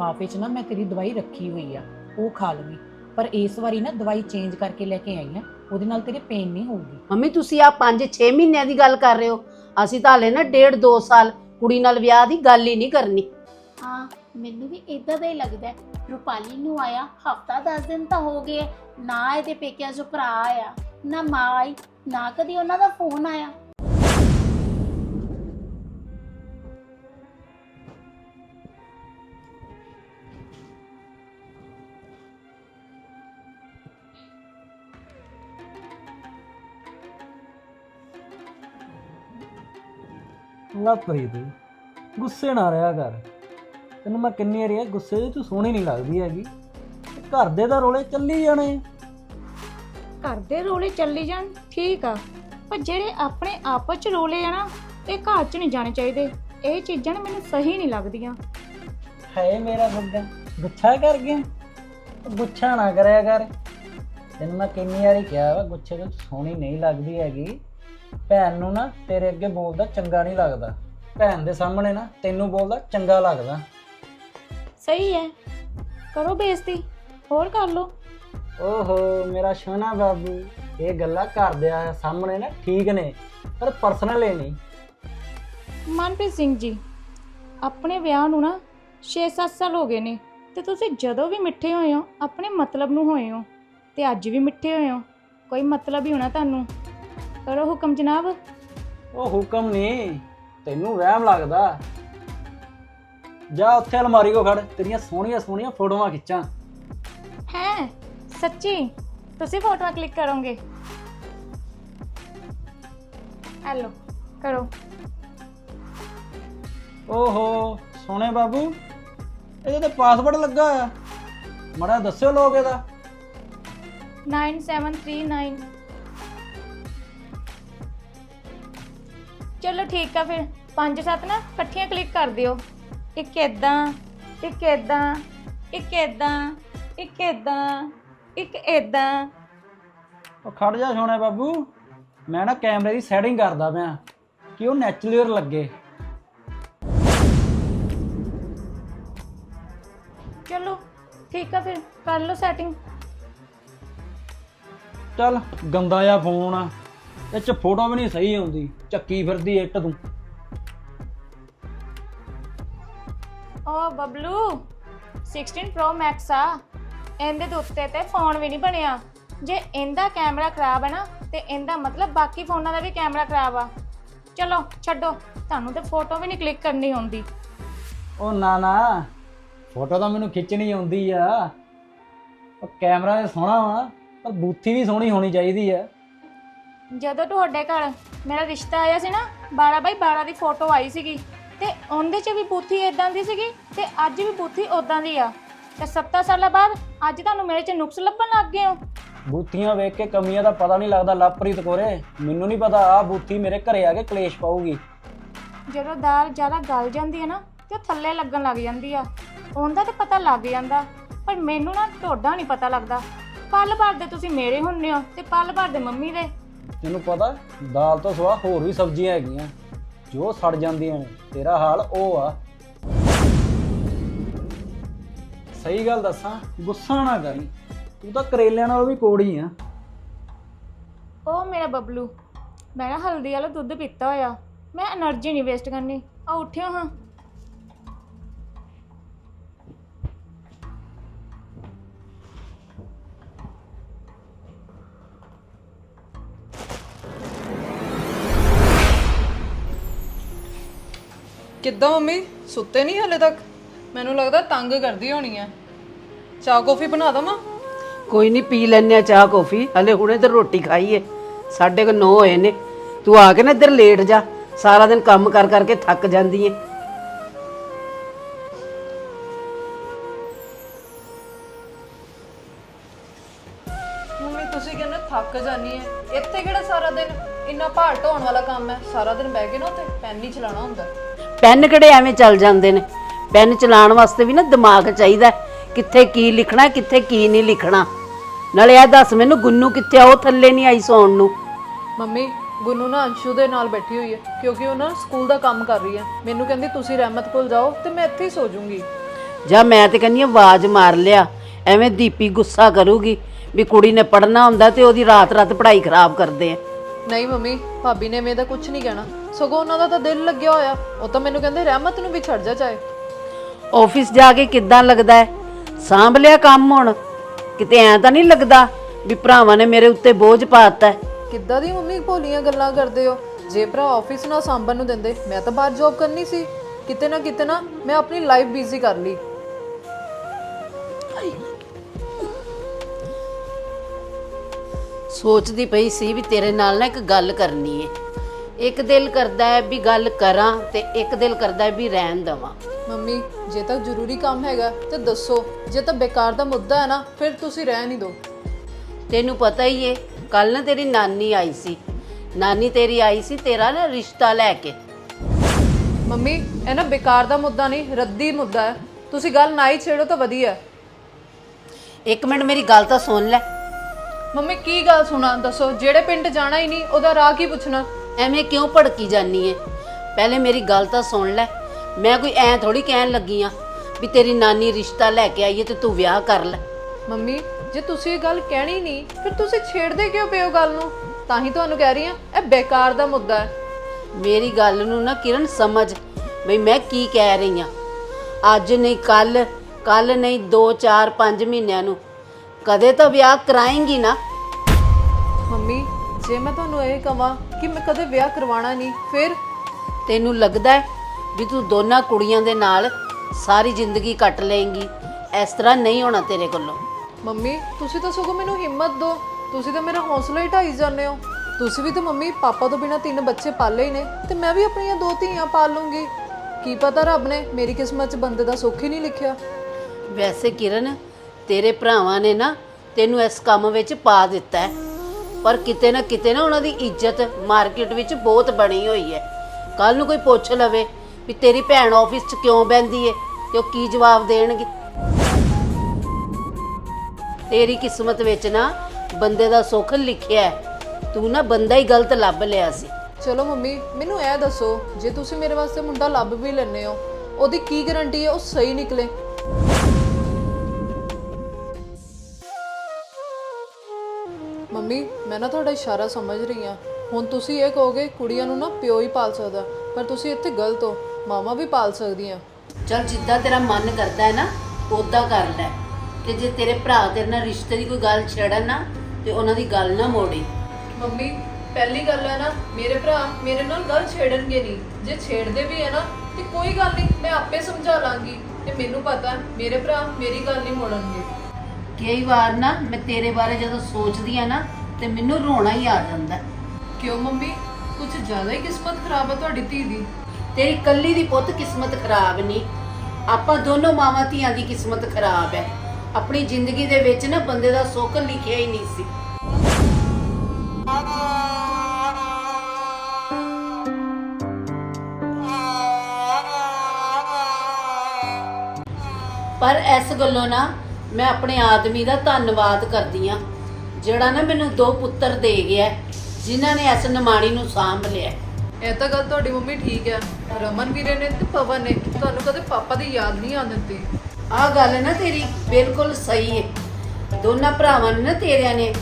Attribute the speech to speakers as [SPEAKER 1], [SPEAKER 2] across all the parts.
[SPEAKER 1] ਲਿਫਾਫੇ 'ਚ ਨਾ ਮੈਂ ਤੇਰੀ ਦਵਾਈ ਰੱਖੀ ਹੋਈ ਆ ਉਹ ਖਾ ਲਵੀਂ। ਪਰ ਇਸ ਵਾਰੀ ਨਾ ਦਵਾਈ ਚੇਂਜ ਕਰਕੇ ਲੈ ਕੇ ਆਈ ਆ ਉਹਦੇ ਨਾਲ ਤੇਰੇ ਪੇਨ ਨਹੀਂ ਹੋਊਗੀ।
[SPEAKER 2] ਮੰਮੀ ਤੁਸੀਂ ਆ 5-6 ਮਹੀਨਿਆਂ ਦੀ ਗੱਲ ਕਰ ਰਹੇ ਹੋ। ਅਸੀਂ ਤਾਂ ਹਲੇ ਨਾ ਡੇਢ 2 ਸਾਲ ਕੁੜੀ ਨਾਲ ਵਿਆਹ ਦੀ ਗੱਲ ਹੀ ਨਹੀਂ ਕਰਨੀ।
[SPEAKER 3] ਹਾਂ ਮੈਨੂੰ ਵੀ ਇਦਾਂ ਦਾ ਹੀ ਲੱਗਦਾ ਹੈ। ਰੂਪਾਲੀ ਨੂੰ ਆਇਆ ਹਫਤਾ 10 ਦਿਨ ਤਾਂ ਹੋ ਗਏ ਨਾ ਇਹਦੇ ਪੇਕਿਆਂ ਚੋਂ ਭਰਾ ਆਇਆ ਨਾ ਮਾਂ ਆਈ ਨਾ ਕਦੀ ਉਹਨਾਂ ਦਾ ਫੋਨ ਆਇਆ।
[SPEAKER 4] ਲਵਪ੍ਰੀਤ ਗੁੱਸੇ ਨਾ ਰਿਹਾ ਕਰ। ਤੈਨੂੰ ਮੈਂ ਕਿੰਨੀ ਵਾਰੀ ਆ ਗੁੱਸੇ ਤੂੰ ਸੋਹਣੀ ਨਹੀਂ ਲੱਗਦੀ ਹੈਗੀ। ਤੇ ਘਰ ਦੇ ਤਾਂ ਰੋਲੇ ਚੱਲੀ ਜਾਣੇ।
[SPEAKER 5] ਘਰ ਦੇ ਰੋਲੇ ਚੱਲੀ ਜਾਣ ਠੀਕ ਆ। ਪਰ ਜਿਹੜੇ ਆਪਣੇ ਆਪਸ ਚ ਰੋਲੇ ਆ ਨਾ ਇਹ ਘਰ ਚ ਨਹੀਂ ਜਾਣੇ ਚਾਹੀਦੇ। ਇਹ ਚੀਜ਼ਾਂ ਨਾ ਮੈਨੂੰ ਸਹੀ ਨਹੀਂ ਲੱਗਦੀਆਂ।
[SPEAKER 4] ਹਾਏ ਮੇਰਾ ਬੱਗਾ ਗੁੱਛਾ ਕਰ ਗਿਆ। ਗੁੱਛਾ ਨਾ ਕਰਿਆ ਕਰ। ਤੈਨੂੰ ਮੈਂ ਕਿੰਨੀ ਵਾਰੀ ਕਿਹਾ ਵਾ ਗੁੱਛੇ 'ਚ ਸੋਹਣੀ ਨਹੀਂ ਲੱਗਦੀ ਹੈਗੀ। ਭੈਣ ਨੂੰ ਨਾ ਤੇਰੇ ਅੱਗੇ ਬੋਲਦਾ ਚੰਗਾ ਨਹੀਂ ਲੱਗਦਾ। ਭੈਣ ਦੇ ਸਾਹਮਣੇ ਨਾ ਤੈਨੂੰ ਬੋਲਦਾ ਚੰਗਾ ਲੱਗਦਾ।
[SPEAKER 5] ਸਹੀ ਹੈ। ਕਰੋ ਬੇਇੱਜ਼ਤੀ। ਹੋਰ ਕਰ ਲਓ।
[SPEAKER 4] ਓਹੋ ਮੇਰਾ ਸੋਹਣਾ ਬਾਬੂ ਇਹ ਗੱਲਾਂ ਕਰਦਿਆ ਸਾਹਮਣੇ ਨਾ ਠੀਕ ਨੇ ਪਰ ਪਰਸਨਲ ਇਹ ਨਹੀਂ।
[SPEAKER 5] ਮਨਪ੍ਰੀਤ ਸਿੰਘ ਜੀ ਆਪਣੇ ਵਿਆਹ ਨੂੰ ਨਾ 6-7 ਸਾਲ ਹੋ ਗਏ ਨੇ ਤੇ ਤੁਸੀਂ ਜਦੋਂ ਵੀ ਮਿੱਠੇ ਹੋਏ ਹੋ ਆਪਣੇ ਮਤਲਬ ਨੂੰ ਹੋਏ ਹੋ ਤੇ ਅੱਜ ਵੀ ਮਿੱਠੇ ਹੋਏ ਹੋ। ਕੋਈ ਮਤਲਬ ਹੀ ਹੋਣਾ ਤੁਹਾਨੂੰ। ਕਰੋ ਹੁਕਮ ਜਨਾਬ।
[SPEAKER 4] ਉਹ ਹੁਕਮ ਨਹੀਂ ਤੈਨੂੰ ਵਹਿਮ ਲੱਗਦਾ। ਜਾ ਉੱਥੇ ਅਲਮਾਰੀ ਕੋ ਖੜ ਤੇਰੀਆਂ ਸੋਹਣੀਆਂ ਸੋਹਣੀਆਂ ਫੋਟੋਆਂ ਖਿੱਚਾਂ।
[SPEAKER 5] ਹੈ ਸੱਚੀ? ਤੁਸੀਂ ਫੋਟੋਆਂ ਕਲਿੱਕ ਕਰੋਗੇ? ਹੈਲੋ ਕਰੋ।
[SPEAKER 4] ਓਹੋ ਸੋਹਣੇ ਬਾਬੂ ਇਹਦੇ ਤੇ ਪਾਸਵਰਡ ਲੱਗਾ ਆ ਮੜਾ ਦੱਸਿਓ ਲੋਕ ਇਹਦਾ।
[SPEAKER 5] 9739 ਚਲੋ ਠੀਕ ਆ ਫਿਰ। ਪੰਜ ਸੱਤ ਨਾ ਇਕੱਠੀਆਂ ਕਲਿੱਕ ਕਰ ਦਿਓ। ਇੱਕ ਇਦਾਂ ਇੱਕ ਇਦਾਂ ਇੱਕ ਇਦਾਂ ਇੱਕ ਇਦਾਂ ਇੱਕ ਇਦਾਂ
[SPEAKER 4] ਉਹ ਖੜ ਜਾ ਸੋਹਣੇ ਬਾਬੂ। ਮੈਂ ਨਾ ਕੈਮਰੇ ਦੀ ਸੈਟਿੰਗ ਕਰਦਾ ਪਿਆ। ਕਿ ਉਹ ਨੈਚੁਰਲ ਲੱਗੇ।
[SPEAKER 5] ਚਲੋ ਠੀਕ ਆ ਫਿਰ। ਕਰ ਲਓ ਸੈਟਿੰਗ
[SPEAKER 4] ਚੱਲ ਗੰਦਾ ਜਿਹਾ ਫੋਨ ਆ। ਇਹ ਚ ਫੋਟੋ ਵੀ ਨਹੀਂ ਸਹੀ ਆਉਂਦੀ। ਚੱਕੀ ਫਿਰਦੀ ਇੱਟ ਤੂੰ।
[SPEAKER 5] ਓ ਬਬਲੂ 16 Pro Max ਆ। ਇਹਦੇ ਦੇ ਉੱਤੇ ਤੇ ਫੋਨ ਵੀ ਨਹੀਂ ਬਣਿਆ। ਜੇ ਇਹਦਾ ਕੈਮਰਾ ਖਰਾਬ ਹੈ ਨਾ ਤੇ ਇਹਦਾ ਮਤਲਬ ਬਾਕੀ ਫੋਨਾਂ ਦਾ ਵੀ ਕੈਮਰਾ ਖਰਾਬ ਆ। ਚਲੋ ਛੱਡੋ। ਤੁਹਾਨੂੰ ਤੇ ਫੋਟੋ ਵੀ ਨਹੀਂ ਕਲਿੱਕ ਕਰਨੀ ਆਉਂਦੀ।
[SPEAKER 4] ਉਹ ਨਾ ਨਾ। ਫੋਟੋ ਤਾਂ ਮੈਨੂੰ ਖਿੱਚਣੀ ਆਉਂਦੀ ਆ। ਉਹ ਕੈਮਰਾ ਤੇ ਸੋਹਣਾ ਵਾ ਪਰ ਬੂਥੀ ਵੀ ਸੋਹਣੀ ਹੋਣੀ ਚਾਹੀਦੀ ਆ।
[SPEAKER 5] ਜਦੋਂ ਤੁਹਾਡੇ ਘਰ ਮੇਰਾ ਰਿਸ਼ਤਾ ਆਇਆ ਸੀ ਨਾ 12 ਬਾਈ 12 ਦੀ ਫੋਟੋ ਆਈ ਸੀਗੀ ਤੇ ਉਹਦੇ 'ਚ ਵੀ ਬੂਥੀ ਇਦਾਂ ਦੀ ਸੀਗੀ ਤੇ ਅੱਜ ਵੀ ਬੂਥੀ ਉਦਾਂ ਦੀ ਆ। ਤੇ 7 ਸਾਲਾਂ ਬਾਅਦ ਅੱਜ ਤੁਹਾਨੂੰ ਮੇਰੇ 'ਚ ਨੁਕਸ ਲੱਭਣ ਲੱਗ ਗਏ ਹੋ?
[SPEAKER 4] ਬੂਥੀਆਂ ਵੇਖ ਕੇ ਕਮੀਆਂ ਦਾ ਪਤਾ ਨਹੀਂ ਲੱਗਦਾ ਲਵਪ੍ਰੀਤ ਕੋਰੇ। ਮੈਨੂੰ ਨਹੀਂ ਪਤਾ ਆ ਬੂਥੀ ਮੇਰੇ ਘਰੇ ਆ ਕੇ ਕਲੇਸ਼ ਪਾਊਗੀ।
[SPEAKER 5] ਜਦੋਂ ਦਾਲ ਜ਼ਿਆਦਾ ਗਲ ਜਾਂਦੀ ਹੈ ਨਾ ਤੇ ਉਹ ਥੱਲੇ ਲੱਗਣ ਲੱਗ ਜਾਂਦੀ ਆ। ਉਹਦਾ ਤਾਂ ਪਤਾ ਲੱਗ ਜਾਂਦਾ ਪਰ ਮੈਨੂੰ ਨਾ ਤੁਹਾਡਾ ਨਹੀਂ ਪਤਾ ਲੱਗਦਾ। ਪਲ ਭਰ ਦੇ ਤੁਸੀਂ ਮੇਰੇ ਹੁੰਨੇ ਹੋ ਤੇ ਪਲ ਭਰ ਦੇ ਮੰਮੀ ਦੇ।
[SPEAKER 4] ਤੈਨੂੰ ਪਤਾ, ਦਾਲ ਤੋਂ ਸਿਵਾ ਹੋਰ ਵੀ ਸਬਜ਼ੀਆਂ ਹੈਗੀਆਂ। ਜੋ ਸੜ ਜਾਂਦੀਆਂ ਨੇ, ਤੇਰਾ ਹਾਲ ਉਹ ਆ। ਸਹੀ ਗੱਲ ਦੱਸਾਂ, ਗੁੱਸਾ ਨਾ ਕਰੀ। ਤੂੰ ਤਾਂ ਕਰੇਲਿਆਂ ਨਾਲੋਂ ਵੀ ਕੋੜੀ ਆ।
[SPEAKER 5] ਉਹ ਮੇਰਾ ਬਬਲੂ, ਮੈਂ ਨਾ ਹਲਦੀ ਵਾਲਾ ਦੁੱਧ ਪੀਤਾ ਹੋਇਆ। ਮੈਂ એનર્ਜੀ ਨਹੀਂ ਵੇਸਟ ਕਰਨੀ। ਆ ਉੱਠਿਓ ਹਾਂ।
[SPEAKER 6] ਕਿੱਦਾਂ ਮੰਮੀ? ਸੁੱਤੇ ਨਹੀਂ ਹਲੇ ਤੱਕ? ਮੈਨੂੰ ਲੱਗਦਾ ਤੰਗ ਕਰਦੀ ਹੋਣੀ ਆ। ਚਾਹ ਕੌਫੀ ਬਣਾ ਦਵਾਂ?
[SPEAKER 2] ਕੋਈ ਨਹੀਂ ਪੀ ਲੈਨੇ ਆ ਚਾਹ ਕੌਫੀ। ਹਲੇ ਹੁਣੇ ਤੇ ਰੋਟੀ ਖਾਈ ਏ ਸਾਡੇ ਕੋ 9 ਹੋਏ ਨੇ। ਤੂੰ ਆ ਕੇ ਨਾ ਇੱਧਰ ਲੇਟ ਜਾ। ਸਾਰਾ ਦਿਨ ਕੰਮ ਕਰ ਕਰਕੇ ਥੱਕ ਜਾਂਦੀ ਏ
[SPEAKER 6] ਮੰਮੀ ਤੁਸੀਂ ਕਹਿੰਦੇ ਥੱਕ ਜਾਨੀ ਐ ਇੱਥੇ ਕਿਹੜਾ ਸਾਰਾ ਦਿਨ? ਇੰਨਾ ਭਾਰ ਢੋਣ ਵਾਲਾ ਕੰਮ ਹੈ। ਸਾਰਾ ਦਿਨ ਬਹਿ ਕੇ ਨਾ ਉੱਥੇ ਪੈਨ ਹੀ ਚਲਾਉਣਾ ਹੁੰਦਾ।
[SPEAKER 2] ਪੈਨ ਕਿਹੜੇ ਐਵੇਂ ਚੱਲ ਜਾਂਦੇ ਨੇ? ਪੈਨ ਚਲਾਉਣ ਵਾਸਤੇ ਵੀ ਨਾ ਦਿਮਾਗ ਚਾਹੀਦਾ। ਕਿੱਥੇ ਕੀ ਲਿਖਣਾ ਕਿੱਥੇ ਕੀ ਨਹੀਂ ਲਿਖਣਾ। ਨਾਲੇ ਇਹ ਦੱਸ ਮੈਨੂੰ ਗੁੰਨੂ ਕਿੱਥੇ ਆ ਉਹ ਥੱਲੇ ਨਹੀਂ ਆਈ ਸੌਣ ਨੂੰ।
[SPEAKER 6] ਮੰਮੀ ਗੁੰਨੂ ਨਾ ਅੰਸ਼ੂ ਦੇ ਨਾਲ ਬੈਠੀ ਹੋਈ ਹੈ ਕਿਉਂਕਿ ਉਹ ਨਾ ਸਕੂਲ ਦਾ ਕੰਮ ਕਰ ਰਹੀ ਹੈ। ਮੈਨੂੰ ਕਹਿੰਦੀ ਤੁਸੀਂ ਰਹਿਮਤ ਕੋਲ ਜਾਓ ਤੇ ਮੈਂ ਇੱਥੇ ਹੀ ਸੋ ਜਾਊਂਗੀ
[SPEAKER 2] ਜਾਂ ਮੈਂ ਤੇ ਕਹਿੰਦੀ ਹਾਂ ਆਵਾਜ਼ ਮਾਰ ਲਿਆ। ਐਵੇਂ ਦੀਪੀ ਗੁੱਸਾ ਕਰੂਗੀ ਵੀ ਕੁੜੀ ਨੇ ਪੜਨਾ ਹੁੰਦਾ ਤੇ ਉਹਦੀ ਰਾਤ ਰਾਤ ਪੜ੍ਹਾਈ ਖਰਾਬ ਕਰਦੇ ਆ।
[SPEAKER 6] ਨਹੀਂ ਮੰਮੀ ਭਾਬੀ ਨੇ ਮੇਰਾ ਕੁਝ ਨਹੀਂ ਕਹਿਣਾ। ਸਗੋਂ ਉਹਨਾਂ ਦਾ ਤਾਂ ਦਿਲ ਲੱਗਿਆ ਹੋਇਆ। ਉਹ ਤਾਂ ਮੈਨੂੰ ਕਹਿੰਦੇ ਰਹਿਮਤ ਨੂੰ ਵੀ ਛੱਡ ਜਾ ਚਾਹੇ।
[SPEAKER 2] ਆਫਿਸ ਜਾ ਕੇ ਕਿੱਦਾਂ ਲੱਗਦਾ ਹੈ? ਸਾਂਭ ਲਿਆ ਕੰਮ ਹੁਣ। ਕਿਤੇ ਐਂ ਤਾਂ ਨਹੀਂ ਲੱਗਦਾ ਵੀ ਭਰਾਵਾਂ ਨੇ ਮੇਰੇ ਉੱਤੇ ਬੋਝ ਪਾਤਾ
[SPEAKER 6] ਕਿੱਦਾਂ ਦੀ ਮੰਮੀ ਭੋਲੀਆਂ ਗੱਲਾਂ ਕਰਦੇ ਹੋ? ਜੇ ਭਰਾ ਆਫਿਸ ਨਾ ਸਾਂਭਣ ਨੂੰ ਦਿੰਦੇ ਮੈਂ ਤਾਂ ਬਾਹਰ ਜੌਬ ਕਰਨੀ ਸੀ। ਕਿਤੇ ਨਾ ਕਿਤੇ ਨਾ ਮੈਂ ਆਪਣੀ ਲਾਈਫ ਬਿਜ਼ੀ ਕਰ ਲਈ।
[SPEAKER 2] ਸੋਚਦੀ ਪਈ ਸੀ ਵੀ ਤੇਰੇ ਨਾਲ ਨਾ ਇੱਕ ਗੱਲ ਕਰਨੀ ਹੈ ਇੱਕ ਦਿਲ ਕਰਦਾ ਹੈ ਵੀ ਗੱਲ ਕਰਾਂ ਤੇ ਇੱਕ ਦਿਲ ਕਰਦਾ ਹੈ ਵੀ ਰਹਿਣ ਦਵਾਂ।
[SPEAKER 6] ਮੰਮੀ ਜੇ ਤਾਂ ਜ਼ਰੂਰੀ ਕੰਮ ਹੈਗਾ ਤੇ ਦੱਸੋ ਜੇ ਤਾਂ ਬੇਕਾਰ ਦਾ ਮੁੱਦਾ ਹੈ ਨਾ ਫਿਰ ਤੁਸੀਂ ਰਹਿ ਨਹੀਂ ਦਿਓ।
[SPEAKER 2] ਤੈਨੂੰ ਪਤਾ ਹੀ ਏ ਕੱਲ ਨਾ ਤੇਰੀ ਨਾਨੀ ਆਈ ਸੀ। ਨਾਨੀ ਤੇਰੀ ਆਈ ਸੀ ਤੇਰਾ ਨਾ ਰਿਸ਼ਤਾ ਲੈ ਕੇ।
[SPEAKER 6] ਮੰਮੀ ਇਹ ਨਾ ਬੇਕਾਰ ਦਾ ਮੁੱਦਾ ਨਹੀਂ ਰੱਦੀ ਮੁੱਦਾ ਹੈ। ਤੁਸੀਂ ਗੱਲ ਨਾ ਹੀ ਛੇੜੋ ਤਾਂ ਵਧੀਆ। ਹੈ।
[SPEAKER 2] ਇੱਕ ਮਿੰਟ ਮੇਰੀ ਗੱਲ ਤਾਂ ਸੁਣ ਲੈ।
[SPEAKER 6] ਮੰਮੀ ਕੀ ਗੱਲ ਸੁਣਾ? ਦੱਸੋ ਜਿਹੜੇ ਪਿੰਡ ਜਾਣਾ ਹੀ ਨਹੀਂ ਉਹਦਾ ਰਾਹ ਕੀ ਪੁੱਛਣਾ?
[SPEAKER 2] ਐਵੇਂ ਕਿਉਂ ਭੜਕੀ ਜਾਨੀ ਏ? ਪਹਿਲੇ ਮੇਰੀ ਗੱਲ ਤਾਂ ਸੁਣ ਲੈ। ਮੈਂ ਕੋਈ ਐ ਥੋੜੀ ਕਹਿਣ ਲੱਗੀ ਆ ਵੀ ਤੇਰੀ ਨਾਨੀ ਰਿਸ਼ਤਾ ਲੈ ਕੇ ਆਈ ਏ ਤੇ ਤੂੰ ਵਿਆਹ ਕਰ ਲੈ।
[SPEAKER 6] ਮੰਮੀ ਜੇ ਤੁਸੀਂ ਇਹ ਗੱਲ ਕਹਿਣੀ ਨਹੀਂ ਫਿਰ ਤੁਸੀਂ ਛੇੜਦੇ ਕਿਉਂ ਪਏ ਹੋ ਗੱਲ ਨੂੰ? ਤਾਂ ਹੀ ਤੁਹਾਨੂੰ ਕਹਿ ਰਹੀ ਹਾਂ ਇਹ ਬੇਕਾਰ ਦਾ ਮੁੱਦਾ ਹੈ।
[SPEAKER 2] ਮੇਰੀ ਗੱਲ ਨੂੰ ਨਾ ਕਿਰਨ ਸਮਝ ਬਈ ਮੈਂ ਕੀ ਕਹਿ ਰਹੀ ਆ। ਅੱਜ ਨਹੀਂ ਕੱਲ ਕੱਲ ਨਹੀਂ 2 4 5 ਮਹੀਨਿਆਂ ਨੂੰ ਕਦੇ ਤਾਂ ਵਿਆਹ ਕਰਾਏਂਗੀ ਨਾ।
[SPEAKER 6] ਮੰਮੀ ਜੇ ਮੈਂ ਤੁਹਾਨੂੰ ਇਹ ਕਹਾਂ ਕਿ ਮੈਂ ਕਦੇ ਵਿਆਹ ਕਰਵਾਉਣਾ ਨਹੀਂ ਫਿਰ?
[SPEAKER 2] ਤੈਨੂੰ ਲੱਗਦਾ ਹੈ ਵੀ ਤੂੰ ਦੋਨਾਂ ਕੁੜੀਆਂ ਦੇ ਨਾਲ ਸਾਰੀ ਜ਼ਿੰਦਗੀ ਕੱਟ ਲਏਂਗੀ? ਇਸ ਤਰ੍ਹਾਂ ਨਹੀਂ ਹੋਣਾ ਤੇਰੇ ਕੋਲੋਂ।
[SPEAKER 6] ਮੰਮੀ ਤੁਸੀਂ ਤਾਂ ਸਗੋਂ ਮੈਨੂੰ ਹਿੰਮਤ ਦਿਓ। ਤੁਸੀਂ ਤਾਂ ਮੇਰਾ ਹੌਸਲਾ ਹੀ ਢਾਈ ਜਾਂਦੇ ਹੋ। ਤੁਸੀਂ ਵੀ ਤਾਂ ਮੰਮੀ ਪਾਪਾ ਤੋਂ ਬਿਨਾ ਤਿੰਨ ਬੱਚੇ ਪਾਲੇ ਹੀ ਨੇ ਤੇ ਮੈਂ ਵੀ ਆਪਣੀਆਂ ਦੋ ਧੀਆਂ ਪਾਲ ਲੂੰਗੀ। ਕੀ ਪਤਾ ਰੱਬ ਨੇ ਮੇਰੀ ਕਿਸਮਤ 'ਚ ਬੰਦੇ ਦਾ ਸੁੱਖ ਹੀ ਨਹੀਂ ਲਿਖਿਆ।
[SPEAKER 2] ਵੈਸੇ ਕਿਰਨ ਤੇਰੇ ਭਰਾਵਾਂ ਨੇ ਨਾ ਤੈਨੂੰ ਇਸ ਕੰਮ ਵਿੱਚ ਪਾ ਦਿੱਤਾ ਹੈ। ਪਰ ਕਿਤੇ ਨਾ ਕਿਤੇ ਨਾ ਉਹਨਾਂ ਦੀ ਇੱਜ਼ਤ ਮਾਰਕੀਟ ਵਿੱਚ ਬਹੁਤ ਬਣੀ ਹੋਈ ਹੈ। ਕੱਲ ਨੂੰ ਕੋਈ ਪੁੱਛ ਲਵੇ ਵੀ ਤੇਰੀ ਭੈਣ ਆਫਿਸ 'ਚ ਕਿਉਂ ਬੈੰਦੀ ਏ ਤੇ ਉਹ ਕੀ ਜਵਾਬ ਦੇਣਗੇ? ਤੇਰੀ ਕਿਸਮਤ ਵਿੱਚ ਨਾ ਬੰਦੇ ਦਾ ਸੁੱਖ ਲਿਖਿਆ ਹੈ। ਤੂੰ ਨਾ ਬੰਦਾ ਹੀ ਗਲਤ ਲੱਭ ਲਿਆ ਸੀ।
[SPEAKER 6] ਚਲੋ ਮੰਮੀ, ਮੈਨੂੰ ਇਹ ਦੱਸੋ, ਜੇ ਤੁਸੀਂ ਮੇਰੇ ਵਾਸਤੇ ਮੁੰਡਾ ਲੱਭ ਵੀ ਲੈਣੇ ਹੋ, ਉਹਦੀ ਕੀ ਗਾਰੰਟੀ ਹੈ? ਉਹ ਸਹੀ ਨਿਕਲੇ। ਮੰਮੀ ਮੈਂ ਨਾ ਤੁਹਾਡਾ ਇਸ਼ਾਰਾ ਸਮਝ ਰਹੀ ਹਾਂ। ਹੁਣ ਤੁਸੀਂ ਇਹ ਕਹੋਗੇ ਕੁੜੀਆਂ ਨੂੰ ਨਾ ਪਿਓ ਹੀ ਪਾਲ ਸਕਦਾ ਪਰ ਤੁਸੀਂ ਇੱਥੇ ਗਲਤ ਹੋ। ਮਾਮਾ ਵੀ ਪਾਲ ਸਕਦੀਆਂ।
[SPEAKER 2] ਚਲ ਜਿੱਦਾਂ ਤੇਰਾ ਮਨ ਕਰਦਾ ਹੈ ਨਾ ਉਦਾਂ ਕਰ ਲੈ। ਤੇ ਜੇ ਤੇਰੇ ਭਰਾ ਤੇਰੇ ਨਾਲ ਰਿਸ਼ਤੇ ਦੀ ਕੋਈ ਗੱਲ ਛੇੜਨ ਨਾ ਤੇ ਉਹਨਾਂ ਦੀ ਗੱਲ ਨਾ ਮੋੜੀ।
[SPEAKER 6] ਮੰਮੀ ਪਹਿਲੀ ਗੱਲ ਹੈ ਨਾ ਮੇਰੇ ਭਰਾ ਮੇਰੇ ਨਾਲ ਗੱਲ ਛੇੜਨਗੇ ਨਹੀਂ। ਜੇ ਛੇੜਦੇ ਵੀ ਹੈ ਨਾ ਤੇ ਕੋਈ ਗੱਲ ਨਹੀਂ ਮੈਂ ਆਪੇ ਸਮਝਾ ਲਾਂਗੀ। ਤੇ ਮੈਨੂੰ ਪਤਾ ਮੇਰੇ ਭਰਾ ਮੇਰੀ ਗੱਲ ਨਹੀਂ ਮੋੜਨਗੇ।
[SPEAKER 2] ਕਈ ਵਾਰ ਨਾ ਮੈਂ ਤੇਰੇ ਬਾਰੇ ਜਦੋਂ ਸੋਚਦੀ ਆ ਨਾ ਤੇ ਮੈਨੂੰ ਰੋਣਾ ਹੀ ਆ ਜਾਂਦਾ ਹੈ।
[SPEAKER 6] ਕਿਉਂ ਮੰਮੀ? ਕੁਝ ਜ਼ਿਆਦਾ ਹੀ ਕਿਸਮਤ ਖਰਾਬ ਹੈ ਤੁਹਾਡੀ ਧੀ ਦੀ।
[SPEAKER 2] ਤੇਰੀ ਕੱਲੀ ਦੀ ਪੁੱਤ ਕਿਸਮਤ ਖਰਾਬ ਨਹੀਂ। ਆਪਾਂ ਦੋਨੋਂ ਮਾਵਾਂ ਧੀਆਂ ਦੀ ਕਿਸਮਤ ਖਰਾਬ ਹੈ। ਆਪਣੀ ਜ਼ਿੰਦਗੀ ਦੇ ਵਿੱਚ ਨਾ ਬੰਦੇ ਦਾ ਸੁੱਖ ਲਿਖਿਆ ਹੀ ਨਹੀਂ ਸੀ। ਪਰ ਇਸ ਗੱਲੋਂ ਨਾ ਮੈਂ ਆਪਣੇ ਆਦਮੀ ਦਾ ਧੰਨਵਾਦ ਕਰਦੀ ਆ ਜਿਹੜਾ ਨਾ ਮੈਨੂੰ ਦੋ ਪੁੱਤਰ ਦੇ ਗਿਆ ਜਿਨ੍ਹਾਂ ਨੇ ਇਸ ਨਿਮਾਣੀ ਨੂੰ ਸਾਂਭ ਲਿਆ।
[SPEAKER 6] ਇਹ ਤਾਂ ਗੱਲ ਤੁਹਾਡੀ ਮੰਮੀ ਠੀਕ ਹੈ ਰਮਨ ਵੀਰੇ ਨੇ ਤੇ ਪਵਨ ਨੇ ਤੁਹਾਨੂੰ ਕਦੇ ਪਾਪਾ ਦੀ ਯਾਦ ਨਹੀਂ ਆਉਣ ਦਿੱਤੀ।
[SPEAKER 2] ਆਹ ਗੱਲ ਨਾ ਤੇਰੀ ਬਿਲਕੁਲ ਸਹੀ ਹੈ ਦੋਨਾਂ ਭਰਾਵਾਂ ਨੇ ਨਾ ਤੇਰਿਆਂ ਨੇ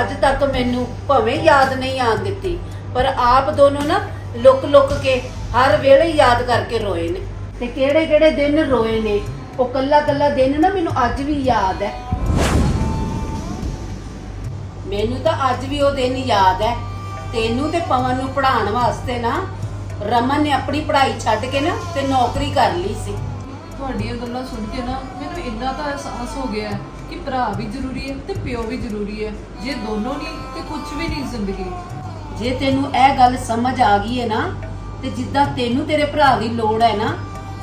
[SPEAKER 2] ਅੱਜ ਤੱਕ ਮੈਨੂੰ ਭਵੇਂ ਯਾਦ ਨਹੀਂ ਆਣ ਦਿੱਤੀ ਪਰ ਆਪ ਦੋਨੋਂ ਨਾ ਲੁਕ ਲੁਕ ਕੇ ਹਰ ਵੇਲੇ ਯਾਦ ਕਰਕੇ ਰੋਏ ਨੇ। ਤੇ ਕਿਹੜੇ ਕਿਹੜੇ ਦਿਨ ਰੋਏ ਨੇ? ਉਹ ਕੱਲਾ ਕੱਲਾ ਦਿਨ ਨਾ ਮੈਨੂੰ ਅੱਜ ਵੀ ਯਾਦ ਹੈ। ਮੈਨੂੰ ਤਾਂ ਅੱਜ ਵੀ ਉਹ ਦਿਨ ਯਾਦ ਹੈ। ਤੈਨੂੰ ਤੇ ਪਵਨ ਨੂੰ ਪੜ੍ਹਾਉਣ ਵਾਸਤੇ ਨਾ ਰਮਨ ਨੇ ਆਪਣੀ ਪੜ੍ਹਾਈ ਛੱਡ ਕੇ ਨਾ ਤੇ ਨੌਕਰੀ ਕਰ ਲਈ ਸੀ।
[SPEAKER 6] ਤੁਹਾਡੀਆਂ ਗੱਲਾਂ ਸੁਣ ਕੇ ਨਾ ਮੈਨੂੰ ਇੰਨਾ ਤਾਂ ਅਹਿਸਾਸ ਹੋ ਗਿਆ ਹੈ ਕਿ ਭਰਾ ਵੀ ਜ਼ਰੂਰੀ ਹੈ ਤੇ ਪਿਓ ਵੀ ਜ਼ਰੂਰੀ ਹੈ। ਜੇ ਦੋਨੋਂ ਨਹੀਂ ਤੇ ਕੁਝ ਵੀ ਨਹੀਂ ਜ਼ਿੰਦਗੀ।
[SPEAKER 2] ਜੇ ਤੈਨੂੰ ਇਹ ਗੱਲ ਸਮਝ ਆ ਗਈ ਹੈ ਨਾ ਤੇ ਜਿੱਦਾਂ ਤੈਨੂੰ ਤੇਰੇ ਭਰਾ ਦੀ ਲੋੜ ਹੈ ਨਾ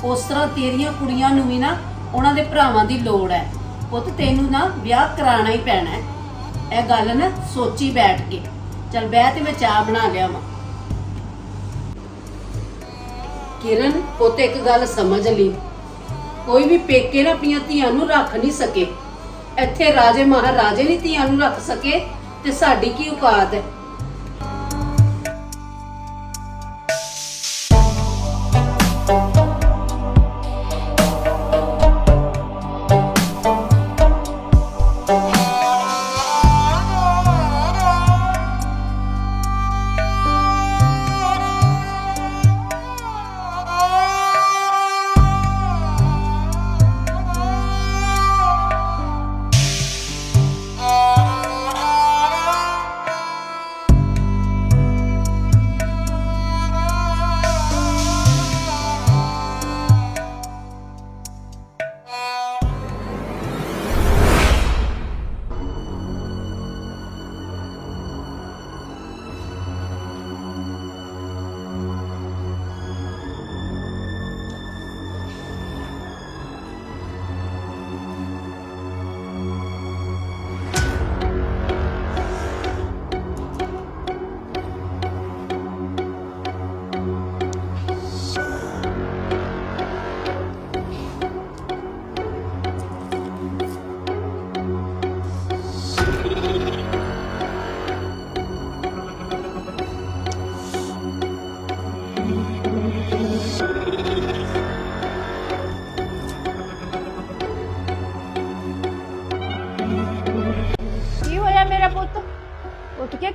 [SPEAKER 2] ਉਸ ਤਰ੍ਹਾਂ ਤੇਰੀਆਂ ਕੁੜੀਆਂ ਨੂੰ ਵੀ ਨਾ ਉਹਨਾਂ ਦੇ ਭਰਾਵਾਂ ਦੀ ਲੋੜ ਹੈ। ਪੁੱਤ ਤੈਨੂੰ ਨਾ ਵਿਆਹ ਕਰਾਉਣਾ ਹੀ ਪੈਣਾ ਹੈ। ਇਹ ਗੱਲ ਨਾ ਸੋਚੀ ਬੈਠ ਕੇ। ਚਲ ਬਹਿ ਤੇ ਮੈਂ ਚਾਹ ਬਣਾ ਲਿਆ ਵਾ ਕਿਰਨ ਪੁੱਤ ਇੱਕ ਗੱਲ ਸਮਝ ਲਈ। ਕੋਈ ਵੀ ਪੇਕੇ ਨਾ ਆਪਣੀਆਂ ਧੀਆਂ ਨੂੰ ਰੱਖ ਨਹੀਂ ਸਕੇ। ਇੱਥੇ ਰਾਜੇ ਮਹਾਰਾਜੇ ਨਹੀਂ ਧੀਆਂ ਨੂੰ ਰੱਖ ਸਕੇ ਤੇ ਸਾਡੀ ਕੀ ਔਕਾਤ ਹੈ?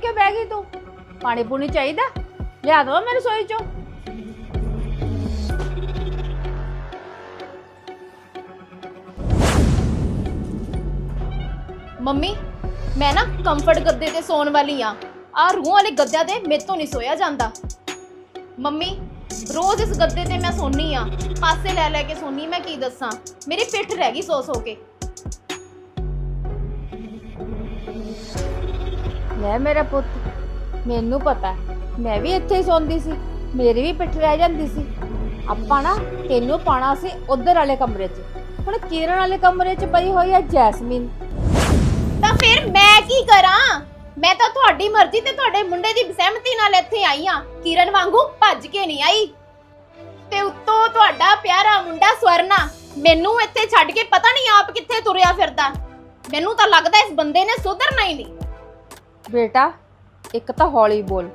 [SPEAKER 7] ਕੇ ਬਹਿ ਗਈ ਤੂੰ? ਪਾਣੀ ਪੂਣੀ ਚਾਹੀਦਾ? ਲਿਆ ਦੋ ਮੇਰੇ ਸੋਈ ਚੋਂ।
[SPEAKER 8] ਮੰਮੀ, ਮੈਂ ਨਾ ਕੰਫਰਟ ਗੱਦੇ ਤੇ ਸੌਣ ਵਾਲੀ ਆ। ਆ ਰੂਹ ਵਾਲੇ ਗੱਦਿਆਂ ਤੇ ਮੇਰੇ ਤੋਂ ਨਹੀਂ ਸੋਇਆ ਜਾਂਦਾ। ਮੰਮੀ, ਰੋਜ਼ ਇਸ ਗੱਦੇ ਤੇ ਮੈਂ ਸੋਨੀ ਆ। ਪਾਸੇ ਲੈ ਲੈ ਕੇ ਸੋਨੀ ਮੈਂ ਕੀ ਦੱਸਾਂ? ਮੇਰੀ ਪਿੱਠ ਰਹਿ ਗਈ ਸੋ ਸੋ ਕੇ।
[SPEAKER 7] ਲੈ ਮੇਰਾ ਪੁੱਤ। ਮੈਨੂੰ ਪਤਾ ਮੈਂ ਵੀ ਇੱਥੇ ਹੀ ਸੌਂਦੀ ਸੀ, ਮੇਰੀ ਵੀ ਪਿੱਠ ਰਹਿ ਜਾਂਦੀ ਸੀ। ਆਪਾਂ ਨਾ ਤੈਨੂੰ ਪਾਣਾ ਸੀ ਉਧਰ ਵਾਲੇ ਕਮਰੇ 'ਚ। ਹੁਣ ਕਿਰਨ ਵਾਲੇ ਕਮਰੇ 'ਚ ਪਈ ਹੋਈ ਹੈ ਜੈਸਮੀਨ।
[SPEAKER 8] ਤਾਂ ਫਿਰ ਮੈਂ ਕੀ ਕਰਾਂ? ਮੈਂ ਤਾਂ ਤੁਹਾਡੀ ਮਰਜ਼ੀ ਤੇ ਤੁਹਾਡੇ ਮੁੰਡੇ ਦੀ ਸਹਿਮਤੀ ਨਾਲ ਇੱਥੇ ਆਈ ਆ ਕਿਰਨ ਵਾਂਗੂ ਭੱਜ ਕੇ ਨਹੀਂ ਆਈ। ਤੇ ਉੱਤੋਂ ਤੁਹਾਡਾ ਪਿਆਰਾ ਮੁੰਡਾ ਸਵਰਨਾ, ਮੈਨੂੰ ਇੱਥੇ ਛੱਡ ਕੇ ਪਤਾ ਨਹੀਂ ਆਪ ਕਿੱਥੇ ਤੁਰਿਆ ਫਿਰਦਾ। ਮੈਨੂੰ ਤਾਂ ਲੱਗਦਾ ਇਸ ਬੰਦੇ ਨੇ ਸੁਧਰਨਾ ਹੀ ਨਹੀਂ।
[SPEAKER 7] ਬੇਟਾ ਇੱਕ ਤਾਂ ਹੌਲੀ ਬੋਲ।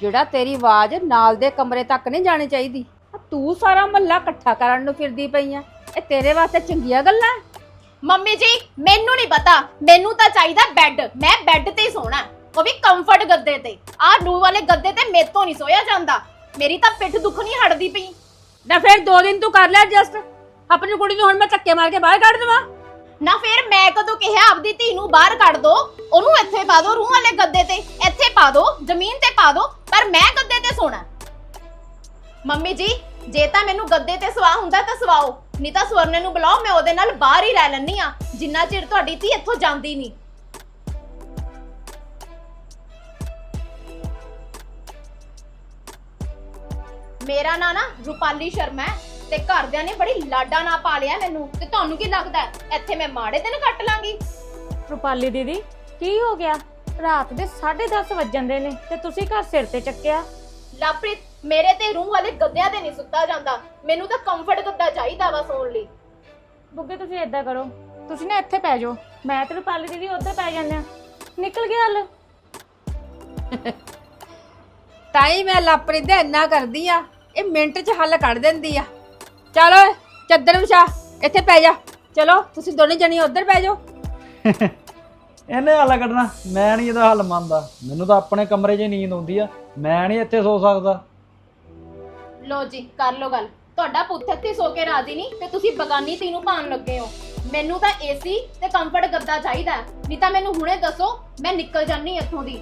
[SPEAKER 7] ਜਿਹੜਾ ਤੇਰੀ ਆਵਾਜ਼ ਨਾਲ ਦੇ ਕਮਰੇ ਤੱਕ ਨਹੀਂ ਜਾਣੀ ਚਾਹੀਦੀ ਆਹ ਤੂੰ ਸਾਰਾ ਮਹੱਲਾ ਇਕੱਠਾ ਕਰਨ ਨੂੰ ਫਿਰਦੀ ਪਈ ਆ। ਇਹ ਤੇਰੇ ਵਾਸਤੇ ਚੰਗੀਆਂ ਗੱਲਾਂ ਹੈ?
[SPEAKER 8] ਮੰਮੀ ਜੀ ਮੈਨੂੰ ਨਹੀਂ ਪਤਾ। ਮੈਨੂੰ ਤਾਂ ਚਾਹੀਦਾ ਬੈੱਡ ਮੈਂ ਬੈੱਡ ਤੇ ਹੀ ਸੋਣਾ ਉਹ ਵੀ ਕੰਫਰਟ ਗੱਦੇ ਤੇ। ਆਹ ਰੂ ਵਾਲੇ ਗੱਦੇ ਤੇ ਮੇਰੇ ਤੋਂ ਨਹੀਂ ਸੋਇਆ ਜਾਂਦਾ। ਮੇਰੀ ਤਾਂ ਪਿੱਠ ਦੁੱਖ ਨਹੀਂ ਹਟਦੀ ਪਈ।
[SPEAKER 7] ਨਾ ਫਿਰ ਦੋ ਦਿਨ ਤੂੰ ਕਰ ਲੈ ਐਡਜਸਟ ਆਪਣੀ ਕੁੜੀ ਨੂੰ ਹੁਣ ਮੈਂ ਧੱਕੇ ਮਾਰ ਕੇ ਬਾਹਰ ਕੱਢ ਦੇਵਾਂ।
[SPEAKER 8] ਨਾ ਫਿਰ ਮੈਂ ਕਦੋਂ ਕਿਹਾ, ਆਪਦੀ ਧੀ ਨੂੰ ਬਾਹਰ ਕੱਢ ਦੋ, ਉਹਨੂੰ ਇੱਥੇ ਪਾ ਦੋ, ਰੂਹ ਵਾਲੇ ਗੱਦੇ ਤੇ ਇੱਥੇ ਪਾ ਦੋ, ਜ਼ਮੀਨ ਤੇ ਪਾ ਦੋ, ਪਰ ਮੈਂ ਗੱਦੇ ਤੇ ਸੋਣਾ। ਮੰਮੀ ਜੀ, ਜੇ ਤਾਂ ਮੈਨੂੰ ਗੱਦੇ ਤੇ ਸਵਾ ਹੁੰਦਾ ਤਾਂ ਸਵਾਓ, ਨਹੀਂ ਤਾਂ ਸਵਰਨੇ ਨੂੰ ਬੁਲਾਓ, ਮੈਂ ਉਹਦੇ ਨਾਲ ਬਾਹਰ ਹੀ ਰਹਿ ਲੈਣੀ ਆ ਜਿੰਨਾ ਚਿਰ ਤੁਹਾਡੀ ਧੀ ਇੱਥੋਂ ਜਾਂਦੀ ਨਹੀਂ। ਮੇਰਾ ਨਾਂ ਨਾ ਰੂਪਾਲੀ ਸ਼ਰਮਾ ਹੈ। ਤੇ ਘਰਦਿਆਂ ਨੇ ਬੜੀ ਲਾਡਾ ਨਾ ਪਾਲਿਆ ਮੈਨੂੰ। ਤੇ ਤੁਹਾਨੂੰ ਕੀ ਲੱਗਦਾ ਹੈ? ਇੱਥੇ ਮੈਂ ਮਾੜੇ ਦਿਨ ਕੱਟ ਲਾਂਗੀ?
[SPEAKER 7] ਰੁਪਾਲੀ ਦੀਦੀ ਕੀ ਹੋ ਗਿਆ? ਰਾਤ ਦੇ 10:30 ਵੱਜਣ ਦੇ ਨੇ ਤੇ ਤੁਸੀਂ ਘਰ ਸਿਰ ਤੇ ਚੱਕਿਆ।
[SPEAKER 8] ਲਾਪ੍ਰਿਤ ਮੇਰੇ ਤੇ ਰੂਹ ਵਾਲੇ ਗੱਦਿਆਂ ਤੇ ਨਹੀਂ ਸੁੱਤਾ ਜਾਂਦਾ। ਮੈਨੂੰ ਤਾਂ ਕੰਫਰਟ ਗੱਦਾ ਚਾਹੀਦਾ ਵਾ ਸੌਣ ਲਈ।
[SPEAKER 7] ਬੁੱਗੇ ਤੁਸੀਂ ਏਦਾਂ ਕਰੋ। ਤੁਸੀਂ ਨਾ ਇੱਥੇ ਪੈ ਜਾਓ। ਮੈਂ ਤੇ ਰੁਪਾਲੀ ਦੀਦੀ ਉੱਧਰ ਪੈ ਜਾਂਦੇ ਆ ਨਿਕਲ ਗਿਆ ਹਲ। ਤਾਈ ਮੈਂ ਲਾਪਰੀ ਦੇ ਇੰਨਾ ਕਰਦੀ ਆ ਇਹ ਮਿੰਟ 'ਚ ਹੱਲ ਕੱਢ ਦਿੰਦੀ ਆ। ਚਲੋ ਚੱਦਰ ਵਿਛਾ ਇੱਥੇ ਪੈ ਜਾ। ਚਲੋ ਤੁਸੀਂ ਦੋਨੇ ਜਣੀ ਉੱਧਰ ਪੈ ਜਾਓ।
[SPEAKER 4] ਇਹਨੇ ਹੱਲ ਕੱਢਣਾ ਮੈਂ ਨਹੀਂ ਇਹਦਾ ਹੱਲ ਮੰਨਦਾ। ਮੈਨੂੰ ਤਾਂ ਆਪਣੇ ਕਮਰੇ 'ਚ ਹੀ ਨੀਂਦ ਆਉਂਦੀ ਆ ਮੈਂ ਨਹੀਂ ਇੱਥੇ ਸੋ ਸਕਦਾ।
[SPEAKER 8] ਲੋ ਜੀ ਕਰ ਲੋ ਗੱਲ। ਤੁਹਾਡਾ ਪੁੱਤ ਇੱਥੇ ਸੋ ਕੇ ਰਾਜ਼ੀ ਨਹੀਂ ਤੇ ਤੁਸੀਂ ਬਗਾਨੀ ਧੀ ਨੂੰ ਭਾਣ ਲੱਗੇ ਹੋ। ਮੈਨੂੰ ਤਾਂ ਏਸੀ ਤੇ ਕੰਫਰਟ ਗੱਦਾ ਚਾਹੀਦਾ ਹੈ। ਨਹੀਂ ਤਾਂ ਮੈਨੂੰ ਹੁਣੇ ਦੱਸੋ ਮੈਂ ਨਿਕਲ ਜਾਨੀ ਇੱਥੋਂ ਦੀ।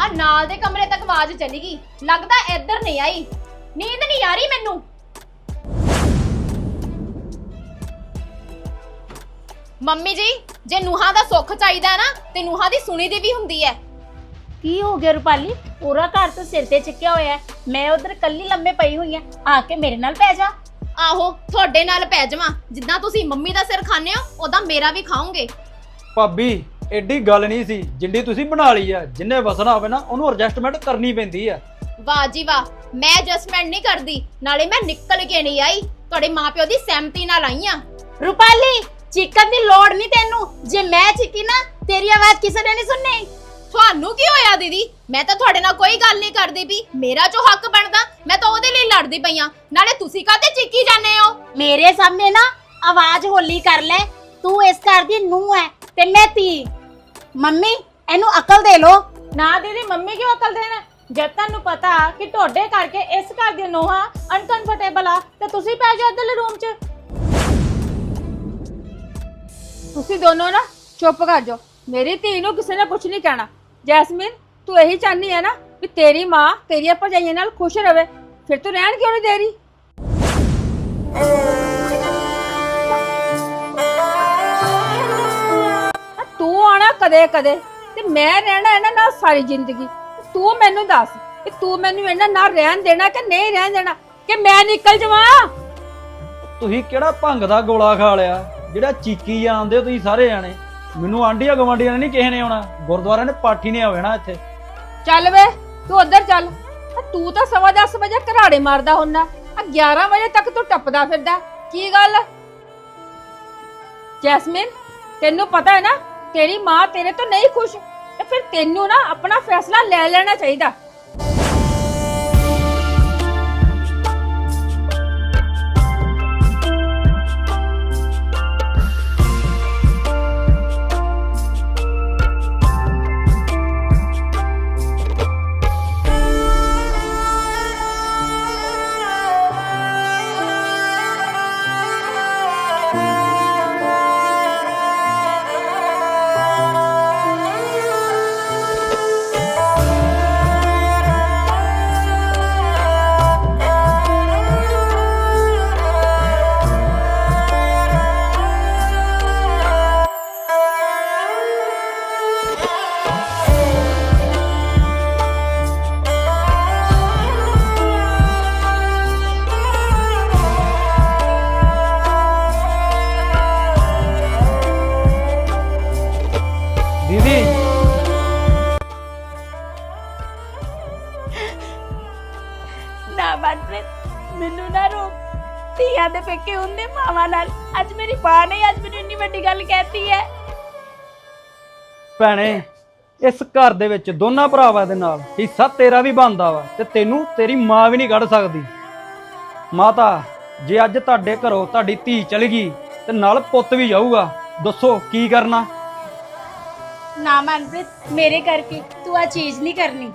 [SPEAKER 8] ਆ ਨਾਲ ਦੇ ਕਮਰੇ ਤੱਕ ਆਵਾਜ਼ ਚਲੀ ਗਈ। ਲੱਗਦਾ ਇੱਧਰ ਨਹੀਂ ਆਈ। ਨੀਂਦ ਨਹੀਂ ਆ ਰਹੀ ਮੈਨੂੰ। ਮੰਮੀ ਜੀ ਜੇ ਨੂਹਾਂ ਦਾ ਸੁੱਖ ਚਾਹੀਦਾ ਹੈ ਨਾ ਤੇ ਨੂਹਾਂ ਦੀ ਸੁਣੀ ਦੀ ਵੀ ਹੁੰਦੀ ਹੈ।
[SPEAKER 3] ਕੀ ਹੋ ਗਿਆ ਰੁਪਾਲੀ? ਪੂਰਾ ਘਰ ਤਾਂ ਸਿਰ ਤੇ ਚੱਕਿਆ ਹੋਇਆ ਹੈ। ਮੈਂ ਉਧਰ ਕੱਲੀ ਲੰਮੇ ਪਈ ਹੋਈ ਆ ਆ ਕੇ ਮੇਰੇ ਨਾਲ ਪੈ ਜਾ।
[SPEAKER 8] ਆਹੋ ਤੁਹਾਡੇ ਨਾਲ ਪੈ ਜਾਵਾਂ। ਜਿੱਦਾਂ ਤੁਸੀਂ ਮੰਮੀ ਦਾ ਸਿਰ ਖਾਣੇ ਹੋ ਉਦਾਂ ਮੇਰਾ ਵੀ ਖਾਓਗੇ।
[SPEAKER 4] ਭਾਬੀ ਐਡੀ ਗੱਲ ਨਹੀਂ ਸੀ। ਜਿੰਨੀ ਤੁਸੀਂ ਬਣਾ ਲਈ ਆ ਜਿੰਨੇ ਵਸਣਾ ਹੋਵੇ ਨਾ ਉਹਨੂੰ ਐਡਜਸਟਮੈਂਟ ਕਰਨੀ ਪੈਂਦੀ ਆ
[SPEAKER 8] ਵਾਹ ਜੀ ਵਾਹ, ਮੈਂ ਐਡਜਸਟਮੈਂਟ ਨਹੀਂ ਕਰਦੀ, ਨਾਲੇ ਮੈਂ ਨਿਕਲ ਕੇ ਨਹੀਂ ਆਈ। ਤੁਹਾਡੇ ਮਾਪਿਓ ਦੀ ਸਹਿਮਤੀ ਨਾਲ ਆਈ ਆ
[SPEAKER 3] ਰੁਪਾਲੀ, ਚੀਕਣ ਦੀ ਲੋੜ ਨਹੀਂ ਤੈਨੂੰ। ਜੇ ਮੈਂ ਚੀਕੀ ਨਾ, ਤੇਰੀ ਆਵਾਜ਼ ਕਿਸੇ ਨੇ ਨਹੀਂ ਸੁਣਨੀ।
[SPEAKER 8] ਤੁਹਾਨੂੰ ਕੀ ਹੋਇਆ, ਦੀਦੀ? ਮੈਂ ਤਾਂ ਤੁਹਾਡੇ ਨਾਲ ਕੋਈ ਗੱਲ ਨਹੀਂ ਕਰਦੀ ਵੀ ਮੇਰਾ ਜੋ ਹੱਕ ਬਣਦਾ, ਮੈਂ ਤਾਂ ਉਹਦੇ ਲਈ ਲੜਦੀ ਪਈ ਆ। ਨਾਲੇ ਤੁਸੀਂ ਕਾਹਤੇ ਚਿੱਕੀ ਜਾਂਦੇ ਹੋ?
[SPEAKER 3] ਮੇਰੇ ਸਾਹਮਣੇ ਨਾ ਆਵਾਜ਼ ਹੋਲੀ ਕਰ ਲੈ। ਤੂੰ ਇਸ ਘਰ ਦੀ ਨੂੰਹ ਹੈ ਤੇ ਮੈਂ ਧੀ। ਮੰਮੀ, ਇਹਨੂੰ ਅਕਲ ਦੇ ਲੋ
[SPEAKER 7] ਨਾ ਦੀਦੀ, ਮੰਮੀ ਕਿਉਂ ਅਕਲ ਦੇਣਾ? ਜਦ ਤੁਹਾਨੂੰ ਪਤਾ ਕਿ ਤੁਹਾਡੇ ਕਰਕੇ ਇਸ ਘਰ ਦੀਆਂ ਨੋਹਾ ਅਨਕੰਫਰਟੇਬਲ ਆ, ਤੇ ਤੁਸੀਂ ਪੈ ਜਾਓ ਇੱਧਰਲੇ ਰੂਮ 'ਚ। ਤੁਸੀਂ ਦੋਨੋਂ ਨਾ ਚੁੱਪ ਕਰ ਜਾਓ। ਮੇਰੀ ਧੀ ਨੂੰ ਕਿਸੇ ਨੇ ਕੁਝ ਨਹੀਂ ਕਹਿਣਾ। ਜੈਸਮੀਨ, ਤੂੰ ਇਹੀ ਚਾਹਨੀ ਹੈ ਨਾ ਕਿ ਤੇਰੀ ਮਾਂ ਤੇਰੀਆਂ ਭਰਜਾਈਆਂ ਨਾਲ ਖੁਸ਼ ਰਵੇ। ਫਿਰ ਤੂੰ ਰਹਿਣ ਕਿਉਂ ਨਹੀਂ ਦੇ ਰਹੀ? ਆ ਤੂੰ ਆਣਾ ਕਦੇ ਕਦੇ ਤੇ ਮੈਂ ਰਹਿਣਾ ਇਹਨਾਂ ਨਾਲ ਸਾਰੀ ਜ਼ਿੰਦਗੀ। ਤੂੰ ਮੈਨੂੰ ਦੱਸ ਕਿ ਤੂੰ ਮੈਨੂੰ ਇਹਨਾਂ ਨਾਲ ਰਹਿਣ ਦੇਣਾ ਕਿ ਨਹੀਂ ਰਹਿਣ ਦੇਣਾ ਕਿ ਮੈਂ ਨਿਕਲ ਜਾਵਾਂ?
[SPEAKER 4] ਤੁਸੀਂ ਕਿਹੜਾ ਭੰਗ ਦਾ ਗੋਲਾ ਖਾ ਲਿਆ? ਜਿਹੜਾ ਚੀਕੀ ਜਾਂਦੇ ਹੋ ਤੁਸੀਂ ਸਾਰੇ ਜਾਣੇ। ਮੈਨੂੰ ਆਂਡੀਆਂ ਗਵਾਂਡੀਆਂ ਨੇ ਨਹੀਂ ਕਿਸੇ ਨੇ ਆਉਣਾ। ਗੁਰਦੁਆਰੇ ਨੇ ਪਾਠੀ ਨੇ ਆਉਣਾ ਇੱਥੇ।
[SPEAKER 7] ਚੱਲ ਵੇ ਤੂੰ ਉੱਧਰ ਚੱਲ। ਆ ਤੂੰ ਤਾਂ ਸਵਾ ਦਸ ਵਜੇ ਘਰਾੜੇ ਮਾਰਦਾ ਹੁੰਦਾ ਆ 11 ਵਜੇ ਤੱਕ ਤੂੰ ਟੱਪਦਾ ਫਿਰਦਾ। ਕੀ ਗੱਲ? ਜੈਸਮੀਨ ਤੈਨੂੰ ਪਤਾ ਹੈ ਨਾ ਤੇਰੀ ਮਾਂ ਤੇਰੇ ਤੋਂ ਨਹੀਂ ਖੁਸ਼। ਫਿਰ ਤੈਨੂੰ ਨਾ ਆਪਣਾ ਫੈਸਲਾ ਲੈ ਲੈਣਾ ਚਾਹੀਦਾ।
[SPEAKER 9] ਪੇਕੇ ਹੁੰਦੇ ਮਾਵਾਂ ਨਾਲ। ਅੱਜ ਮੇਰੀ ਮਾਂ ਨੇ ਅੱਜ ਮੈਨੂੰ ਇੰਨੀ ਵੱਡੀ ਗੱਲ ਕਹਿਤੀ ਹੈ।
[SPEAKER 4] ਭੈਣੇ ਇਸ ਘਰ ਦੇ ਵਿੱਚ ਦੋਨਾਂ ਭਰਾਵਾਂ ਦੇ ਨਾਲ ਹਿੱਸਾ ਤੇਰਾ ਵੀ ਬਣਦਾ ਵਾ ਤੇ ਤੈਨੂੰ ਤੇਰੀ ਮਾਂ ਵੀ ਨਹੀਂ ਕੱਢ ਸਕਦੀ। ਮਾਤਾ ਜੇ ਅੱਜ ਤੁਹਾਡੇ ਘਰੋਂ ਤੁਹਾਡੀ ਧੀ ਚਲੀ ਗਈ ਤੇ ਨਾਲ ਪੁੱਤ ਵੀ ਜਾਊਗਾ ਦੱਸੋ ਕੀ ਕਰਨਾ?
[SPEAKER 3] ਨਾ ਮਨਪ੍ਰੀਤ ਮੇਰੇ ਕਰਕੇ ਤੂੰ ਆ ਚੀਜ਼ ਨਹੀਂ ਕਰਨੀ।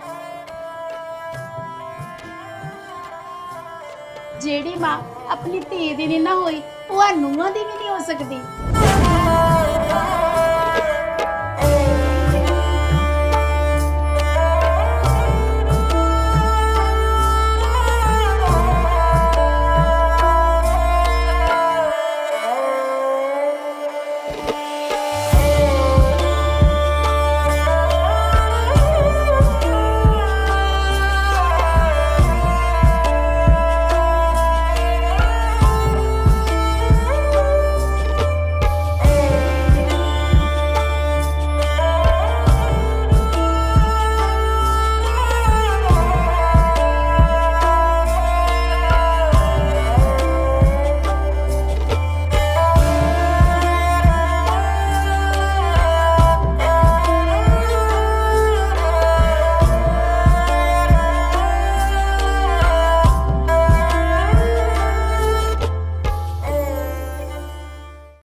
[SPEAKER 3] ਜਿਹੜੀ ਮਾਂ ਆਪਣੀ ਧੀ ਦੀ ਨਹੀਂ ਨਾ ਹੋਈ, ਉਹ ਆ ਨੂੰਹਾਂ ਦੀ ਵੀ ਨਹੀਂ ਹੋ ਸਕਦੀ।